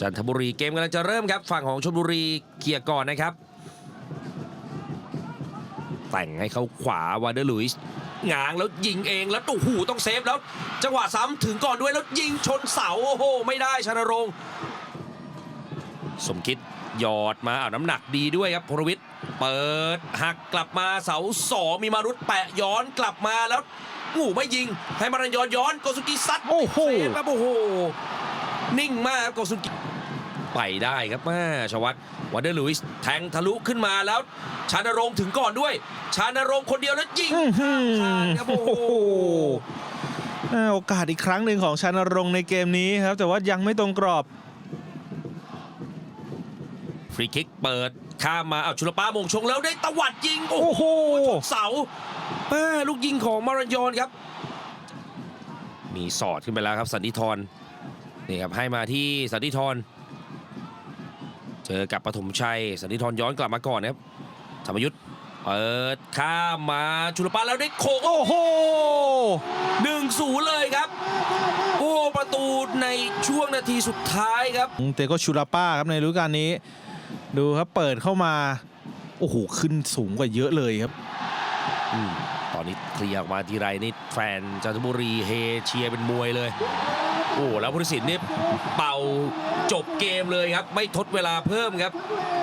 จันทบุรีเกมกำลังจะเริ่มครับ ฝั่งของชลบุรีเคลียร์ก่อนนะครับ แต่งให้เขาขวาวาเดอร์ลุยส์ง้างแล้วยิงเองแล้วโอ้โหต้องเซฟแล้ว จังหวะซ้ำถึงก่อนด้วยแล้วยิงชนเสาโอ้โหไม่ได้ชนรงค์สมคิดหยอดมาเอาน้ำหนักดีด้วยครับพลวิทย์เปิดหักกลับมาเสาสองมีมารุตแปะย้อนกลับมาแล้วงูไม่ยิงให้มารันยอนย้อนโกสุกิซัดโอ้โหเซฟครับโอ้โห นิ่งมากครับโกสุกิไปได้ครับแม่ชวัตวันเดอร์ลุยส์แทงทะลุขึ้นมาแล้ว ชานรงค์ถึงก่อนด้วย ชานรงค์คนเดียวแล้วยิงอื้อหือข้างครับโอ้โหอ่าโอกาสอีกครั้งหนึ่งของชานรงค์ในเกมนี้ครับ แต่ว่ายังไม่ตรงกรอบ ฟรีคิกเปิดข้ามมาเอาชุลป้ามงชงแล้วได้ตวัดยิง โอ้โอ้โหโหเสาแม่ลูกยิงของมารันยอนครับ มีสอดขึ้นไปแล้วครับสันติธร นี่ครับให้มาที่สันติธรเจอกับปฐมชัย สันติธรย้อนกลับมาก่อนนะครับธรรมยุทธ์เปิดข้ามมาชุลป้าแล้วได้โคกโอ้โหหนึ่งศูนย์เลยครับ โอ้ประตูในช่วงนาทีสุดท้ายครับเตโกชูราป้าครับในฤดูกาลนี้ ดูครับเปิดเข้ามา โอ้โห ขึ้นสูงกว่าเยอะเลยครับอืมตอนนี้เคลียร์ออกมาทีไรนี่แฟนจันทบุรีเฮเชียร์เป็นมวยเลย โอ้แล้วพุทธศิลป์นี่เป่าจบเกมเลยครับไม่ทดเวลาเพิ่มครับ